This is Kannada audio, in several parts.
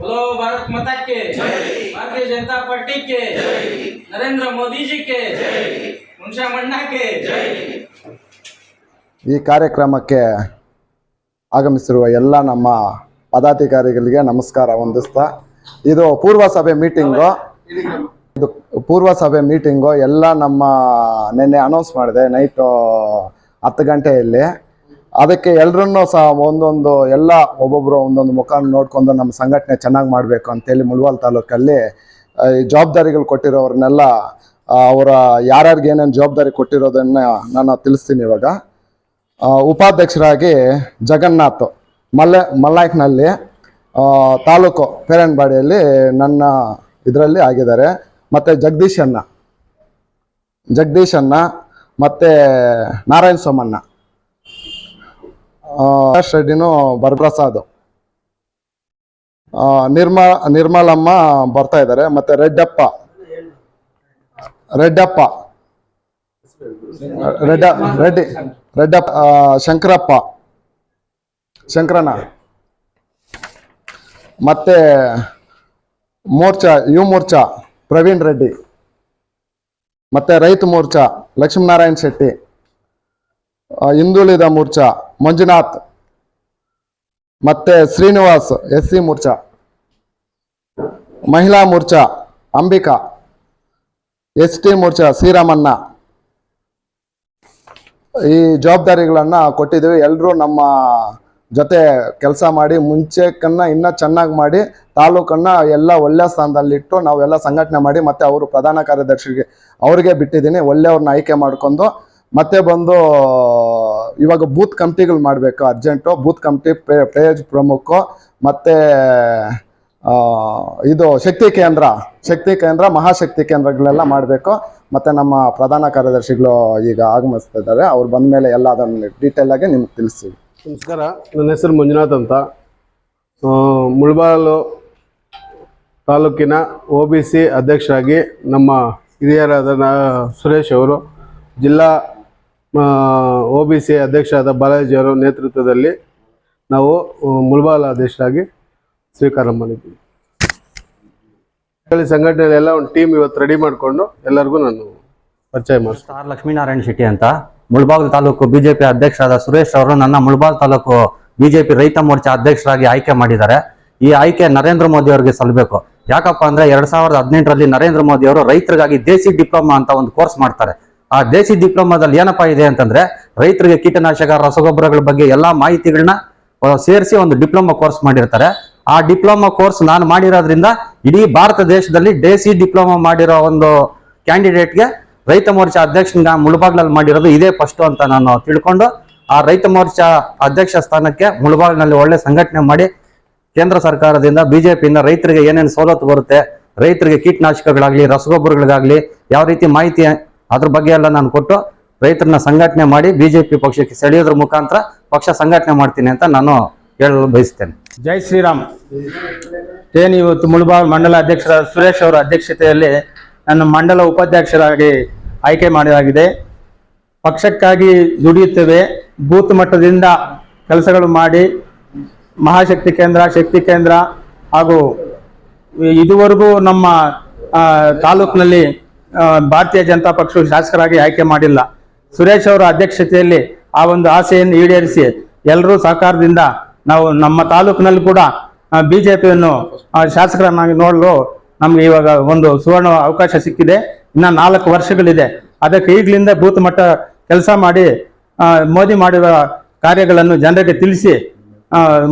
बोलो भारत माता के भारतीय जनता पार्टी के नरेंद्र मोदी जी के मुंशा मन्ना के ಈ ಕಾರ್ಯಕ್ರಮಕ್ಕೆ ಆಗಮಿಸಿರುವ ಎಲ್ಲ ನಮ್ಮ ಪದಾಧಿಕಾರಿಗಳಿಗೆ ನಮಸ್ಕಾರ ಹೊಂದಿಸ್ತಾ ಇದು ಪೂರ್ವ ಸಭೆ ಮೀಟಿಂಗು ಇದು ಪೂರ್ವ ಸಭೆ ಮೀಟಿಂಗು ಎಲ್ಲ ನಮ್ಮ ನಿನ್ನೆ ಅನೌನ್ಸ್ ಮಾಡಿದೆ ನೈಟು ಹತ್ತು ಗಂಟೆಯಲ್ಲಿ ಅದಕ್ಕೆ ಎಲ್ಲರನ್ನೂ ಸಹ ಒಂದೊಂದು ಎಲ್ಲ ಒಬ್ಬೊಬ್ಬರು ಒಂದೊಂದು ಮುಖ ನೋಡ್ಕೊಂಡು ನಮ್ಮ ಸಂಘಟನೆ ಚೆನ್ನಾಗಿ ಮಾಡಬೇಕು ಅಂತೇಳಿ ಮುಳ್ವಾಲ್ ತಾಲೂಕಲ್ಲಿ ಈ ಜವಾಬ್ದಾರಿಗಳು ಕೊಟ್ಟಿರೋರನ್ನೆಲ್ಲ ಅವರ ಯಾರ್ಯಾರಿಗೆ ಏನೇನು ಜವಾಬ್ದಾರಿ ಕೊಟ್ಟಿರೋದನ್ನ ನಾನು ತಿಳಿಸ್ತೀನಿ ಇವಾಗ. ಉಪಾಧ್ಯಕ್ಷರಾಗಿ ಜಗನ್ನಾಥ್ ಮಲ್ಲೆ ಮಲ್ಲಾಯ್ಕ್ನಲ್ಲಿ ತಾಲೂಕು ಪೇರನ್ಬಾಡಿಯಲ್ಲಿ ನನ್ನ ಇದರಲ್ಲಿ ಆಗಿದ್ದಾರೆ. ಮತ್ತು ಜಗದೀಶ್ ಜಗದೀಶಣ್ಣ ಜಗದೀಶ್ ಅಣ್ಣ, ಮತ್ತು ನಾರಾಯಣ ಸೋಮಣ್ಣ. ರೆಡ್ಡಿನೂ ಬರ್ಪ್ರಸಾದ್. ನಿರ್ಮಾ, ನಿರ್ಮಲಮ್ಮ ಬರ್ತಾ ಇದ್ದಾರೆ, ಮತ್ತೆ ರೆಡ್ಡಪ್ಪ. ರೆಡ್ಡಪ್ಪ. ರೆಡ್ಡ, ರೆಡ್ಡಿ, ರೆಡ್ಡಪ್ಪ ಶಂಕರಪ್ಪ. ಶಂಕರಣ್ಣ. ಮತ್ತೆ ಮೋರ್ಚಾ, ಯು ಮೋರ್ಚಾ, ಪ್ರವೀಣ್ ರೆಡ್ಡಿ. ಮತ್ತೆ ರೈತ ಮೋರ್ಚಾ, ಲಕ್ಷ್ಮೀನಾರಾಯಣ್ ಶೆಟ್ಟಿ. ಹಿಂದುಳಿದ ಮೋರ್ಚಾ, ಮಂಜುನಾಥ್ ಮತ್ತೆ Srinivas S C Morcha, Mahila Morcha, Ambika S T Morcha, Sriramanna. ಈ ಜವಾಬ್ದಾರಿಗಳನ್ನ ಕೊಟ್ಟಿದ್ದೀವಿ. ಎಲ್ಲರೂ ನಮ್ಮ ಜೊತೆ ಕೆಲಸ ಮಾಡಿ, ಮುಂಚೆಕನ್ನ ಇನ್ನೂ ಚೆನ್ನಾಗಿ ಮಾಡಿ, ತಾಲೂಕನ್ನ ಎಲ್ಲ ಒಳ್ಳೆ ಸ್ಥಾನದಲ್ಲಿಟ್ಟು ನಾವೆಲ್ಲ ಸಂಘಟನೆ ಮಾಡಿ ಮತ್ತೆ ಅವರು ಪ್ರಧಾನ ಕಾರ್ಯದರ್ಶಿಗೆ, ಅವ್ರಿಗೆ ಬಿಟ್ಟಿದ್ದೀನಿ. ಒಳ್ಳೆಯವ್ರನ್ನ ಆಯ್ಕೆ ಮಾಡ್ಕೊಂಡು ಮತ್ತೆ ಬಂದು, ಇವಾಗ ಬೂತ್ ಕಮಿಟಿಗಳು ಮಾಡಬೇಕು, ಅರ್ಜೆಂಟು. ಬೂತ್ ಕಮಿಟಿ ಪೇಜ್ ಪ್ರಮುಖ, ಮತ್ತು ಇದು ಶಕ್ತಿ ಕೇಂದ್ರ. ಶಕ್ತಿ ಕೇಂದ್ರ, ಮಹಾಶಕ್ತಿ ಕೇಂದ್ರಗಳೆಲ್ಲ ಮಾಡಬೇಕು. ಮತ್ತು ನಮ್ಮ ಪ್ರಧಾನ ಕಾರ್ಯದರ್ಶಿಗಳು ಈಗ ಆಗಮಿಸ್ತಾ ಇದ್ದಾರೆ ಅವ್ರು ಬಂದ ಮೇಲೆ ಎಲ್ಲ ಅದನ್ನು ಡೀಟೇಲ್ ಆಗಿ ನಿಮ್ಗೆ ತಿಳಿಸ್ತೀವಿ. ನಮಸ್ಕಾರ. ನನ್ನ ಹೆಸರು ಮಂಜುನಾಥ್ ಅಂತ. ಮುಳಬಾಲು ತಾಲೂಕಿನ ಒ ಬಿ ಸಿ ಅಧ್ಯಕ್ಷರಾಗಿ ನಮ್ಮ ಹಿರಿಯರಾದ ಸುರೇಶ್ ಅವರು ಜಿಲ್ಲಾ ಒ ಬಿ ಸಿ ಅಧ್ಯಕ್ಷರಾದ ಬಾಲಾಜಿ ಅವರ ನೇತೃತ್ವದಲ್ಲಿ ನಾವು ಮುಲ್ಬಾಲ ಅಧ್ಯಕ್ಷರಾಗಿ ಸ್ವೀಕಾರ ಮಾಡಿದ್ದೀವಿ ಹೇಳಿ ಸಂಘಟನೆಯಲ್ಲಿ ಎಲ್ಲ ಒಂದು ಟೀಮ್ ಇವತ್ತು ರೆಡಿ ಮಾಡಿಕೊಂಡು ಎಲ್ಲರಿಗೂ ನಾನು ಪರಿಚಯ ಮಾಡಿಸ್ತೀನಿ. ಸ್ಟಾರ್ ಲಕ್ಷ್ಮೀನಾರಾಯಣ ಶೆಟ್ಟಿ ಅಂತ. ಮುಳಬಾಗಿಲು ತಾಲೂಕು ಬಿಜೆಪಿ ಅಧ್ಯಕ್ಷರಾದ ಸುರೇಶ್ ಅವರು ನನ್ನ ಮುಳಬಾಗಿಲು ತಾಲೂಕು ಬಿಜೆಪಿ ರೈತ ಮೋರ್ಚಾ ಅಧ್ಯಕ್ಷರಾಗಿ ಆಯ್ಕೆ ಮಾಡಿದ್ದಾರೆ. ಈ ಆಯ್ಕೆ ನರೇಂದ್ರ ಮೋದಿ ಅವರಿಗೆ ಸಲ್ಲಬೇಕು ಯಾಕಪ್ಪ ಅಂದ್ರೆ ಎರಡ್ ಸಾವಿರದ ಹದಿನೆಂಟರಲ್ಲಿ ನರೇಂದ್ರ ಮೋದಿ ಅವರು ರೈತರಿಗಾಗಿ ದೇಸಿ ಡಿಪ್ಲೊಮಾ ಅಂತ ಒಂದು ಕೋರ್ಸ್ ಮಾಡ್ತಾರೆ. ಆ ದೇಸಿ ಡಿಪ್ಲೊಮಾದಲ್ಲಿ ಏನಪ್ಪಾ ಇದೆ ಅಂತಂದ್ರೆ ರೈತರಿಗೆ ಕೀಟನಾಶಕ, ರಸಗೊಬ್ಬರಗಳ ಬಗ್ಗೆ ಎಲ್ಲಾ ಮಾಹಿತಿಗಳನ್ನ ಸೇರಿಸಿ ಒಂದು ಡಿಪ್ಲೊಮಾ ಕೋರ್ಸ್ ಮಾಡಿರ್ತಾರೆ. ಆ ಡಿಪ್ಲೊಮಾ ಕೋರ್ಸ್ ನಾನು ಮಾಡಿರೋದ್ರಿಂದ ಇಡೀ ಭಾರತ ದೇಶದಲ್ಲಿ ದೇಸಿ ಡಿಪ್ಲೊಮಾ ಮಾಡಿರೋ ಒಂದು ಕ್ಯಾಂಡಿಡೇಟ್ಗೆ ರೈತ ಮೋರ್ಚಾ ಅಧ್ಯಕ್ಷನ ಮುಳುಬಾಗ್ಲಲ್ಲಿ ಮಾಡಿರೋದು ಇದೇ ಫಸ್ಟ್ ಅಂತ ನಾನು ತಿಳ್ಕೊಂಡು, ಆ ರೈತ ಮೋರ್ಚಾ ಅಧ್ಯಕ್ಷ ಸ್ಥಾನಕ್ಕೆ ಮುಳಬಾಗ್ಲಿನಲ್ಲಿ ಒಳ್ಳೆ ಸಂಘಟನೆ ಮಾಡಿ, ಕೇಂದ್ರ ಸರ್ಕಾರದಿಂದ ಬಿಜೆಪಿಯಿಂದ ರೈತರಿಗೆ ಏನೇನು ಸವಲತ್ತು ಬರುತ್ತೆ, ರೈತರಿಗೆ ಕೀಟನಾಶಕಗಳಾಗ್ಲಿ, ರಸಗೊಬ್ಬರಗಳಿಗಾಗ್ಲಿ, ಯಾವ ರೀತಿ ಮಾಹಿತಿ ಅದ್ರ ಬಗ್ಗೆ ಎಲ್ಲ ನಾನು ಕೊಟ್ಟು ರೈತರನ್ನ ಸಂಘಟನೆ ಮಾಡಿ ಬಿಜೆಪಿ ಪಕ್ಷಕ್ಕೆ ಸೆಳೆಯೋದ್ರ ಮುಖಾಂತರ ಪಕ್ಷ ಸಂಘಟನೆ ಮಾಡ್ತೀನಿ ಅಂತ ನಾನು ಹೇಳಲು ಬಯಸ್ತೇನೆ. ಜೈ ಶ್ರೀರಾಮ್. ಏನು ಇವತ್ತು ಮುಳಬಾಗ್ ಮಂಡಲ ಅಧ್ಯಕ್ಷರ ಸುರೇಶ್ ಅವರ ಅಧ್ಯಕ್ಷತೆಯಲ್ಲಿ ನನ್ನ ಮಂಡಲ ಉಪಾಧ್ಯಕ್ಷರಾಗಿ ಆಯ್ಕೆ ಮಾಡಲಾಗಿದೆ. ಪಕ್ಷಕ್ಕಾಗಿ ದುಡಿಯುತ್ತೇವೆ. ಬೂತ್ ಮಟ್ಟದಿಂದ ಕೆಲಸಗಳು ಮಾಡಿ ಮಹಾಶಕ್ತಿ ಕೇಂದ್ರ, ಶಕ್ತಿ ಕೇಂದ್ರ ಹಾಗೂ ಇದುವರೆಗೂ ನಮ್ಮ ತಾಲೂಕಿನಲ್ಲಿ ಭಾರತೀಯ ಜನತಾ ಪಕ್ಷವು ಶಾಸಕರಾಗಿ ಆಯ್ಕೆ ಮಾಡಿಲ್ಲ. ಸುರೇಶ್ ಅವರ ಅಧ್ಯಕ್ಷತೆಯಲ್ಲಿ ಆ ಒಂದು ಆಸೆಯನ್ನು ಈಡೇರಿಸಿ ಎಲ್ಲರೂ ಸಹಕಾರದಿಂದ ನಾವು ನಮ್ಮ ತಾಲೂಕಿನಲ್ಲಿ ಕೂಡ ಬಿಜೆಪಿಯನ್ನು ಶಾಸಕರನ್ನಾಗಿ ನೋಡಲು ನಮ್ಗೆ ಇವಾಗ ಒಂದು ಸುವರ್ಣ ಅವಕಾಶ ಸಿಕ್ಕಿದೆ. ಇನ್ನ ನಾಲ್ಕು ವರ್ಷಗಳಿದೆ. ಅದಕ್ಕೆ ಈಗಲಿಂದ ಬೂತ್ ಮಟ್ಟ ಕೆಲಸ ಮಾಡಿ ಮೋದಿ ಮಾಡಿದ ಕಾರ್ಯಗಳನ್ನು ಜನರಿಗೆ ತಿಳಿಸಿ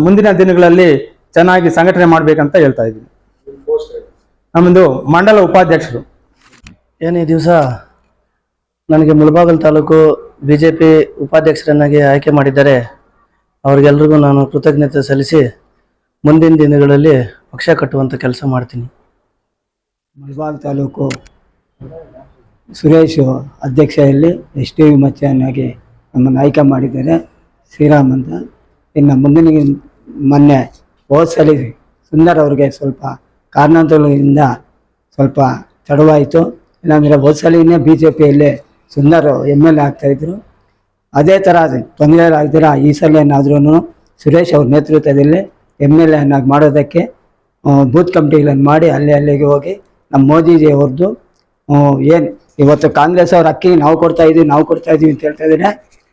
ಮುಂದಿನ ದಿನಗಳಲ್ಲಿ ಚೆನ್ನಾಗಿ ಸಂಘಟನೆ ಮಾಡ್ಬೇಕಂತ ಹೇಳ್ತಾ ಇದ್ದೀನಿ. ನಮ್ಮದು ಮಂಡಲ ಉಪಾಧ್ಯಕ್ಷರು. ಏನು ಈ ದಿವಸ ನನಗೆ Mulbagal taluk B J P ಉಪಾಧ್ಯಕ್ಷರನ್ನಾಗಿ ಆಯ್ಕೆ ಮಾಡಿದ್ದಾರೆ. ಅವ್ರಿಗೆಲ್ರಿಗೂ ನಾನು ಕೃತಜ್ಞತೆ ಸಲ್ಲಿಸಿ ಮುಂದಿನ ದಿನಗಳಲ್ಲಿ ಪಕ್ಷ ಕಟ್ಟುವಂಥ ಕೆಲಸ ಮಾಡ್ತೀನಿ. ಮುಳಬಾಗಲ್ ತಾಲೂಕು ಸುರೇಶ್ ಅಧ್ಯಕ್ಷೆಯಲ್ಲಿ ಎಸ್ ಟಿ ವಿ ಮಚ್ಚನಾಗಿ ನಮ್ಮನ್ನು ಆಯ್ಕೆ ಮಾಡಿದ್ದಾರೆ. ಶ್ರೀರಾಮ್ ಅಂತ ಇನ್ನು ಮುಂದಿನ ಮೊನ್ನೆ ಹೋದ ಸಲ ಸುಂದರ್ ಅವ್ರಿಗೆ ಸ್ವಲ್ಪ ಕಾರಣಾಂತರಗಳಿಂದ ಸ್ವಲ್ಪ ತಡವಾಯಿತು. ಇಲ್ಲಾಂದರೆ ಹೋದ್ಸಲಿನೇ ಬಿ ಜೆ ಪಿಯಲ್ಲಿ ಸುಂದರ್ ಎಂ ಎಲ್ ಎ ಆಗ್ತಾಯಿದ್ರು ಅದೇ ಥರ ತೊಂದರೆ ಆಗ್ದಿರ ಈ ಸಲ ಏನಾದ್ರೂ ಸುರೇಶ್ ಅವ್ರ ನೇತೃತ್ವದಲ್ಲಿ ಎಂ ಎಲ್ ಎ ಅನ್ನಾಗಿ ಮಾಡೋದಕ್ಕೆ ಬೂತ್ ಕಮಿಟಿಗಳನ್ನು ಮಾಡಿ ಅಲ್ಲಿ ಅಲ್ಲಿಗೆ ಹೋಗಿ ನಮ್ಮ ಮೋದಿಜಿ ಅವ್ರದ್ದು ಏನು ಇವತ್ತು ಕಾಂಗ್ರೆಸ್ ಅವ್ರ ಅಕ್ಕಿ ನಾವು ಕೊಡ್ತಾ ಇದೀವಿ, ನಾವು ಕೊಡ್ತಾ ಇದೀವಿ ಅಂತ ಹೇಳ್ತಾ ಇದ್ದೀನಿ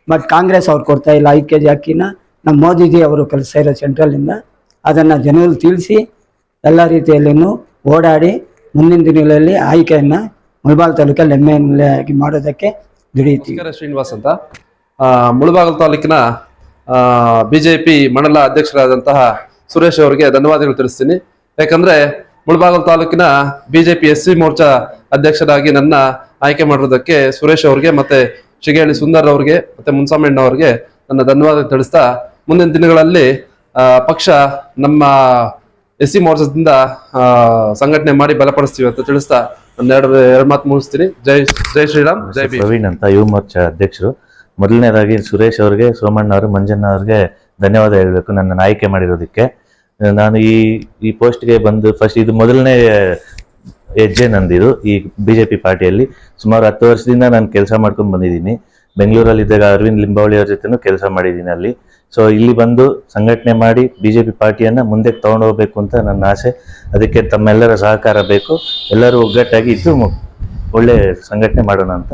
ಬಟ್ ಕಾಂಗ್ರೆಸ್ ಅವ್ರು ಕೊಡ್ತಾ ಇಲ್ಲ, ಐದು ಕೆ ಜಿ ಅಕ್ಕಿನ. ನಮ್ಮ ಮೋದಿಜಿ ಅವರು ಕೆಲಸ ಇರೋ ಸೆಂಟ್ರಲಿಂದ ಅದನ್ನು ಜನರಲ್ಲಿ ತಿಳಿಸಿ, ಎಲ್ಲ ರೀತಿಯಲ್ಲಿಯೂ ಓಡಾಡಿ ಮುಂದಿನ ದಿನಗಳಲ್ಲಿ ಆಯ್ಕೆಯನ್ನು ಮುಳಬಾಲ್ ತಾಲೂಕಲ್ಲಿ ಎಮ್ಮೆಯಾಗಿ ಮಾಡೋದಕ್ಕೆ ದುಡಿಯುತ್ತೀವಿ ಶ್ರೀನಿವಾಸ್ ಅಂತ. ಆ, ಬಿ ತಾಲೂಕಿನ ಬಿಜೆಪಿ ಮಂಡಲ ಅಧ್ಯಕ್ಷರಾದಂತಹ ಸುರೇಶ್ ಅವರಿಗೆ ಧನ್ಯವಾದಗಳು ತಿಳಿಸ್ತೀನಿ. ಯಾಕಂದ್ರೆ ಮುಳಬಾಗಲ್ ತಾಲೂಕಿನ ಬಿಜೆಪಿ ಎಸ್ ಸಿ ಮೋರ್ಚಾ ಅಧ್ಯಕ್ಷರಾಗಿ ನನ್ನ ಆಯ್ಕೆ ಮಾಡಿರೋದಕ್ಕೆ ಸುರೇಶ್ ಅವರಿಗೆ ಮತ್ತೆ ಶಿಗೇಳಿ ಸುಂದರ್ ಅವರಿಗೆ ಮತ್ತೆ ಮುನ್ಸಾಮಣ್ಣ ಅವರಿಗೆ ನನ್ನ ಧನ್ಯವಾದ ತಿಳಿಸ್ತಾ ಮುಂದಿನ ದಿನಗಳಲ್ಲಿ ಪಕ್ಷ ನಮ್ಮ ಎಸ್ ಸಿ ಮೋರ್ಚಾದಿಂದ ಸಂಘಟನೆ ಮಾಡಿ ಬಲಪಡಿಸ್ತೀವಿ ಅಂತ ತಿಳಿಸ್ತಾ ಒಂದೆರಡು ಎರಡು ಮಾತು ಮುಗಿಸ್ತೀನಿ. ಜೈ ಜೈ ಶ್ರೀರಾಮ್ ಜೈ ಬಿ ಪ್ರವೀಣ್ ಅಂತ ಯುವ ಮೋರ್ಚಾ ಅಧ್ಯಕ್ಷರು. ಮೊದಲನೇದಾಗಿ ಸುರೇಶ್ ಅವ್ರಿಗೆ ಸೋಮಣ್ಣ ಅವರು ಮಂಜಣ್ಣ ಅವ್ರಿಗೆ ಧನ್ಯವಾದ ಹೇಳಬೇಕು ನನ್ನ ಆಯ್ಕೆ ಮಾಡಿರೋದಕ್ಕೆ. ನಾನು ಈ ಈ ಪೋಸ್ಟ್ಗೆ ಬಂದು ಫಸ್ಟ್ ಇದು ಮೊದಲನೇ ಹೆಜ್ಜೆ ನಂದಿದು ಈ ಬಿ ಜೆ ಪಿ ಪಾರ್ಟಿಯಲ್ಲಿ. ಸುಮಾರು ಹತ್ತು ವರ್ಷದಿಂದ ನಾನು ಕೆಲಸ ಮಾಡ್ಕೊಂಡು ಬಂದಿದ್ದೀನಿ. ಬೆಂಗಳೂರಲ್ಲಿ ಇದ್ದಾಗ ಅರವಿಂದ್ ಲಿಂಬಾವಳಿ ಅವ್ರ ಜೊತೆನೂ ಕೆಲಸ ಮಾಡಿದ್ದೀನಿ ಅಲ್ಲಿ. ಸೊ ಇಲ್ಲಿ ಬಂದು ಸಂಘಟನೆ ಮಾಡಿ ಬಿ ಜೆ ಪಿ ಪಾರ್ಟಿಯನ್ನು ಮುಂದೆ ತಗೊಂಡು ಹೋಗ್ಬೇಕು ಅಂತ ನನ್ನ ಆಸೆ. ಅದಕ್ಕೆ ತಮ್ಮೆಲ್ಲರ ಸಹಕಾರ ಬೇಕು. ಎಲ್ಲರೂ ಒಗ್ಗಟ್ಟಾಗಿ ಇದ್ದು ಒಳ್ಳೆ ಸಂಘಟನೆ ಮಾಡೋಣ ಅಂತ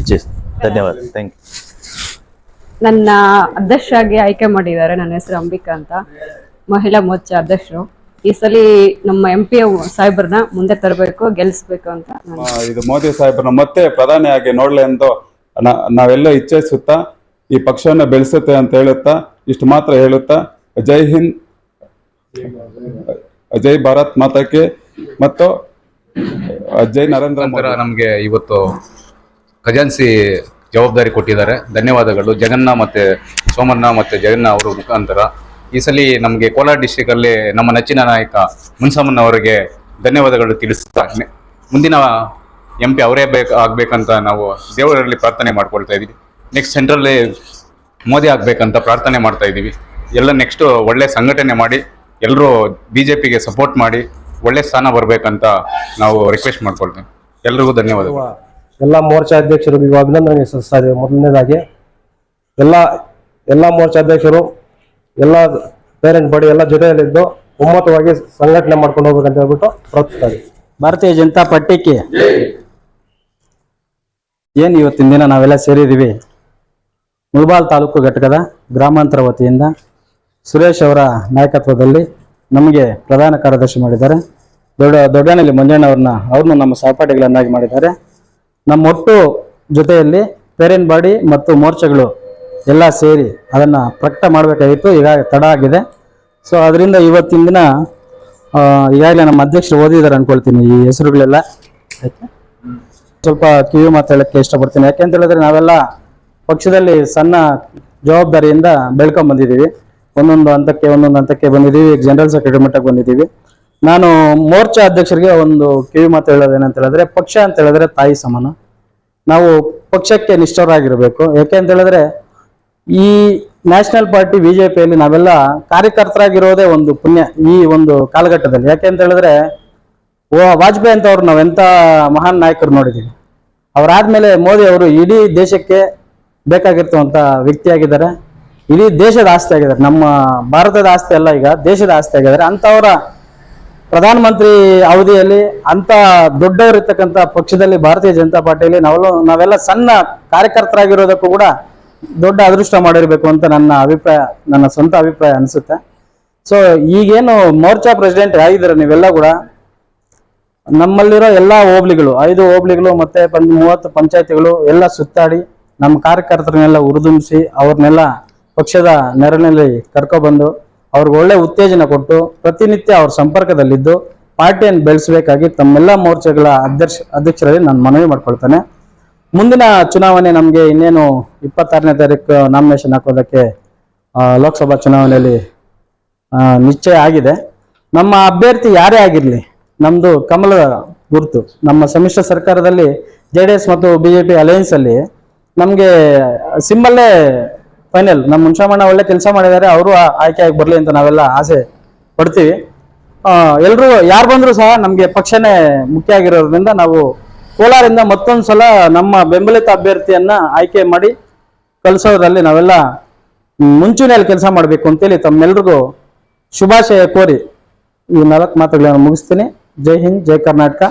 ಇಚ್ಛಿಸ್ತೀನಿ ಧನ್ಯವಾದ. ಥ್ಯಾಂಕ್ ಯು ನನ್ನ ಅಧ್ಯಕ್ಷರಾಗಿ ಆಯ್ಕೆ ಮಾಡಿದ್ದಾರೆ ನನ್ನ ಹೆಸರು ಅಂಬಿಕಾ ಅಂತ. ಮಹಿಳಾ ಮೋರ್ಚಾ ಅಧ್ಯಕ್ಷರು. ಈ ಸಲ ನಮ್ಮ ಎಂ ಪಿ ಸಾಹೇಬ್ರನ್ನ ಮುಂದೆ ತರಬೇಕು ಗೆಲ್ಲಿಸ್ಬೇಕು ಅಂತ ನಾನು ಇದು ಮೋದಿ ಸಾಹೇಬ್ರನ್ನ ಮತ್ತೆ ಪ್ರಧಾನಿಯಾಗಿ ನೋಡ್ಲಿ ಎಂದು ನಾವೆಲ್ಲ ಇಚ್ಛಿಸುತ್ತಾ ಈ ಪಕ್ಷವನ್ನು ಬೆಳೆಸುತ್ತೆ ಅಂತ ಹೇಳುತ್ತಾ, ಇಷ್ಟು ಮಾತ್ರ ಹೇಳುತ್ತಾ, ಜೈ ಹಿಂದ್. ಜೈ ಭಾರತ್ ಮಾತಾಕೆ ಮತ್ತು, ಜೈ ನರೇಂದ್ರ ನಮಗೆ ಇವತ್ತು ಖಜಾನ್ಸಿ ಜವಾಬ್ದಾರಿ ಕೊಟ್ಟಿದ್ದಾರೆ. ಧನ್ಯವಾದಗಳು. ಜಗನ್ನ ಮತ್ತೆ ಸೋಮಣ್ಣ ಮತ್ತೆ ಜಗನ್ನ ಅವರ ಮುಖಾಂತರ. ಈ ಸಲ ನಮಗೆ ಕೋಲಾರ ಡಿಸ್ಟಿಕ್ ಅಲ್ಲಿ ನಮ್ಮ ನೆಚ್ಚಿನ ನಾಯಕ ಮುನ್ಸಾಮನ್ ಅವರಿಗೆ ಧನ್ಯವಾದಗಳು ತಿಳಿಸ್ತಾ ನೆ- ಮುಂದಿನ ಎಂ ಪಿ ಅವರೇ ಬೇಕು, ಆಗ್ಬೇಕಂತ ನಾವು ದೇವರಲ್ಲಿ ಪ್ರಾರ್ಥನೆ ಮಾಡ್ಕೊಳ್ತಾ ಇದೀವಿ ನೆಕ್ಸ್ಟ್ ಸೆಂಟ್ರಲ್ಲಿ ಮೋದಿ ಆಗಬೇಕಂತ ಪ್ರಾರ್ಥನೆ ಮಾಡ್ತಾ ಇದ್ದೀವಿ. ಎಲ್ಲ ನೆಕ್ಸ್ಟ್ ಒಳ್ಳೆ ಸಂಘಟನೆ ಮಾಡಿ ಎಲ್ಲರೂ ಬಿ ಜೆ ಪಿಗೆ ಸಪೋರ್ಟ್ ಮಾಡಿ ಒಳ್ಳೆ ಸ್ಥಾನ ಬರಬೇಕಂತ ನಾವು ರಿಕ್ವೆಸ್ಟ್ ಮಾಡ್ಕೊಳ್ತೇವೆ. ಎಲ್ರಿಗೂ ಧನ್ಯವಾದ ಎಲ್ಲ ಮೋರ್ಚಾ ಅಧ್ಯಕ್ಷರು ಅಭಿನಂದನೆ ಸಲ್ಲಿಸ್ತಾ ಇದ್ದೇವೆ. ಮೊದಲನೇದಾಗಿ ಎಲ್ಲ ಎಲ್ಲ ಮೋರ್ಚಾ ಅಧ್ಯಕ್ಷರು ಎಲ್ಲ ಪೇರೆಂಟ್ ಬಾಡಿ ಎಲ್ಲ ಜೊತೆಯಲ್ಲಿದ್ದು ಒಮ್ಮತವಾಗಿ ಸಂಘಟನೆ ಮಾಡ್ಕೊಂಡು ಹೋಗ್ಬೇಕಂತ ಹೇಳ್ಬಿಟ್ಟು ಪ್ರಾರ್ಥಿಸ್ತಾರೆ ಭಾರತೀಯ ಜನತಾ ಪಟ್ಟಿಕೆ ಏನು ಇವತ್ತಿನ ದಿನ ನಾವೆಲ್ಲ ಸೇರಿದ್ದೀವಿ? ಮುಳಬಾಲ್ ತಾಲೂಕು ಘಟಕದ ಗ್ರಾಮಾಂತರ ವತಿಯಿಂದ ಸುರೇಶ್ ಅವರ ನಾಯಕತ್ವದಲ್ಲಿ ನಮಗೆ ಪ್ರಧಾನ ಕಾರ್ಯದರ್ಶಿ ಮಾಡಿದ್ದಾರೆ. ದೊಡ್ಡ ದೊಡ್ಡನಹಳ್ಳಿ ಮಂಜಣ್ಣ ಅವ್ರನ್ನ ನಮ್ಮ ಸಹಪಾಠಿಗಳನ್ನಾಗಿ ಮಾಡಿದ್ದಾರೆ. ನಮ್ಮ ಒಟ್ಟು ಜೊತೆಯಲ್ಲಿ ಪೇರೆಂಟ್ ಬಾಡಿ ಮತ್ತು ಮೋರ್ಚಾಗಳು ಎಲ್ಲ ಸೇರಿ ಅದನ್ನು ಪ್ರಕಟ ಮಾಡಬೇಕಾಗಿತ್ತು. ಈಗ ತಡ ಆಗಿದೆ. ಸೊ ಅದರಿಂದ ಇವತ್ತಿನ ದಿನ ಈಗಾಗಲೇ ನಮ್ಮ ಅಧ್ಯಕ್ಷರು ಓದಿದ್ದಾರೆ ಅನ್ಕೊಳ್ತೀನಿ ಈ ಹೆಸರುಗಳೆಲ್ಲ. ಸ್ವಲ್ಪ ಕಿವಿ ಮಾತಾಡೋಕ್ಕೆ ಇಷ್ಟಪಡ್ತೀನಿ. ಯಾಕೆಂತ ಹೇಳಿದ್ರೆ ನಾವೆಲ್ಲ ಪಕ್ಷದಲ್ಲಿ ಸಣ್ಣ ಜವಾಬ್ದಾರಿಯಿಂದ ಬೆಳ್ಕೊಂಡ್ ಬಂದಿದ್ದೀವಿ. ಒಂದೊಂದು ಹಂತಕ್ಕೆ ಒಂದೊಂದು ಹಂತಕ್ಕೆ ಬಂದಿದ್ದೀವಿ. ಜನರಲ್ ಸೆಕ್ರೆಟರಿ ಮಟ್ಟಕ್ಕೆ ಬಂದಿದ್ದೀವಿ. ನಾನು ಮೋರ್ಚಾ ಅಧ್ಯಕ್ಷರಿಗೆ ಒಂದು ಕಿವಿ ಮಾತು ಹೇಳೋದೇನಂತ ಹೇಳಿದ್ರೆ, ಪಕ್ಷ ಅಂತ ಹೇಳಿದ್ರೆ ತಾಯಿ ಸಮಾನ. ನಾವು ಪಕ್ಷಕ್ಕೆ ನಿಷ್ಠರಾಗಿರಬೇಕು. ಯಾಕೆ ಅಂತ ಹೇಳಿದ್ರೆ, ಈ ನ್ಯಾಷನಲ್ ಪಾರ್ಟಿ ಬಿಜೆಪಿಯಲ್ಲಿ ನಾವೆಲ್ಲ ಕಾರ್ಯಕರ್ತರಾಗಿರೋದೇ ಒಂದು ಪುಣ್ಯ ಈ ಒಂದು ಕಾಲಘಟ್ಟದಲ್ಲಿ. ಯಾಕೆ ಅಂತ ಹೇಳಿದ್ರೆ, ಓ, ವಾಜಪೇಯಿ ಅಂತವ್ರು ನಾವೆಂಥ ಮಹಾನ್ ನಾಯಕರು ನೋಡಿದ್ದೀವಿ. ಅವರಾದ್ಮೇಲೆ ಮೋದಿ ಅವರು ಇಡೀ ದೇಶಕ್ಕೆ ಬೇಕಾಗಿರ್ತವಂತ ವ್ಯಕ್ತಿಯಾಗಿದ್ದಾರೆ. ಇಡೀ ದೇಶದ ಆಸ್ತಿ ಆಗಿದ್ದಾರೆ. ನಮ್ಮ ಭಾರತದ ಆಸ್ತಿ ಅಲ್ಲ ಈಗ, ದೇಶದ ಆಸ್ತಿ ಆಗಿದ್ದಾರೆ. ಅಂತವರ ಪ್ರಧಾನಮಂತ್ರಿ ಅವಧಿಯಲ್ಲಿ ಅಂತ ದೊಡ್ಡವರಿರ್ತಕ್ಕಂಥ ಪಕ್ಷದಲ್ಲಿ ಭಾರತೀಯ ಜನತಾ ಪಾರ್ಟಿಯಲ್ಲಿ ನಾವೆಲ್ಲ ನಾವೆಲ್ಲ ಸಣ್ಣ ಕಾರ್ಯಕರ್ತರಾಗಿರೋದಕ್ಕೂ ಕೂಡ ದೊಡ್ಡ ಅದೃಷ್ಟ ಮಾಡಿರ್ಬೇಕು ಅಂತ ನನ್ನ ಅಭಿಪ್ರಾಯ, ನನ್ನ ಸ್ವಂತ ಅಭಿಪ್ರಾಯ ಅನಿಸುತ್ತೆ. ಸೊ ಈಗೇನು ಮೋರ್ಚಾ ಪ್ರೆಸಿಡೆಂಟ್ ಆಗಿದ್ದಾರೆ ನೀವೆಲ್ಲ ಕೂಡ, ನಮ್ಮಲ್ಲಿರೋ ಎಲ್ಲ ಹೋಬ್ಳಿಗಳು, ಐದು ಹೋಬ್ಳಿಗಳು ಮತ್ತೆ ಮೂವತ್ತು ಪಂಚಾಯತಿಗಳು ಎಲ್ಲ ಸುತ್ತಾಡಿ ನಮ್ಮ ಕಾರ್ಯಕರ್ತರನ್ನೆಲ್ಲ ಹುರಿದುಂಬಿಸಿ ಅವ್ರನ್ನೆಲ್ಲ ಪಕ್ಷದ ನೆರಳಿನಲ್ಲಿ ಕರ್ಕೊಬಂದು ಅವ್ರಿಗೆ ಒಳ್ಳೆ ಉತ್ತೇಜನ ಕೊಟ್ಟು ಪ್ರತಿನಿತ್ಯ ಅವ್ರ ಸಂಪರ್ಕದಲ್ಲಿದ್ದು ಪಾರ್ಟಿಯನ್ನು ಬೆಳೆಸಬೇಕಾಗಿ ತಮ್ಮೆಲ್ಲ ಮೋರ್ಚಾಗಳ ಅಧ್ಯಕ್ಷ ಅಧ್ಯಕ್ಷರಲ್ಲಿ ನಾನು ಮನವಿ ಮಾಡ್ಕೊಳ್ತೇನೆ. ಮುಂದಿನ ಚುನಾವಣೆ ನಮಗೆ ಇನ್ನೇನು ಇಪ್ಪತ್ತಾರನೇ ತಾರೀಕು ನಾಮಿನೇಷನ್ ಹಾಕೋದಕ್ಕೆ ಲೋಕಸಭಾ ಚುನಾವಣೆಯಲ್ಲಿ ನಿಶ್ಚಯ ಆಗಿದೆ. ನಮ್ಮ ಅಭ್ಯರ್ಥಿ ಯಾರೇ ಆಗಿರಲಿ ನಮ್ಮದು ಕಮಲದ ಗುರುತು. ನಮ್ಮ ಸಮ್ಮಿಶ್ರ ಸರ್ಕಾರದಲ್ಲಿ ಜೆ ಡಿ ಎಸ್ ಮತ್ತು ಪಿ ಅಲಯನ್ಸ್ ಅಲ್ಲಿ ನಮಗೆ ಸಿಂಬಲ್ಲೇ ಫೈನಲ್ ನಮ್ಮ ಮುನ್ಷಾಮಣ್ಣ ಒಳ್ಳೆ ಕೆಲಸ ಮಾಡಿದ್ದಾರೆ ಅವರು ಆಯ್ಕೆ ಆಗಿ ಬರಲಿ ಅಂತ ನಾವೆಲ್ಲ ಆಸೆ ಪಡ್ತೀವಿ. ಎಲ್ಲರೂ ಯಾರು ಬಂದರೂ ಸಹ ನಮಗೆ ಪಕ್ಷನೇ ಮುಖ್ಯ ಆಗಿರೋದ್ರಿಂದ ನಾವು ಕೋಲಾರಿಂದ ಮತ್ತೊಂದು ಸಲ ನಮ್ಮ ಬೆಂಬಲಿತ ಅಭ್ಯರ್ಥಿಯನ್ನ ಆಯ್ಕೆ ಮಾಡಿ ಕಲಿಸೋದ್ರಲ್ಲಿ ನಾವೆಲ್ಲ ಮುಂಚೂಣಿಯಲ್ಲಿ ಕೆಲಸ ಮಾಡಬೇಕು ಅಂತೇಳಿ ತಮ್ಮೆಲ್ರಿಗೂ ಶುಭಾಶಯ ಕೋರಿ ಈ ನಾಲ್ಕು ಮಾತುಗಳನ್ನು ಮುಗಿಸ್ತೀನಿ. ಜೈ ಹಿಂದ್, ಜೈ ಕರ್ನಾಟಕ.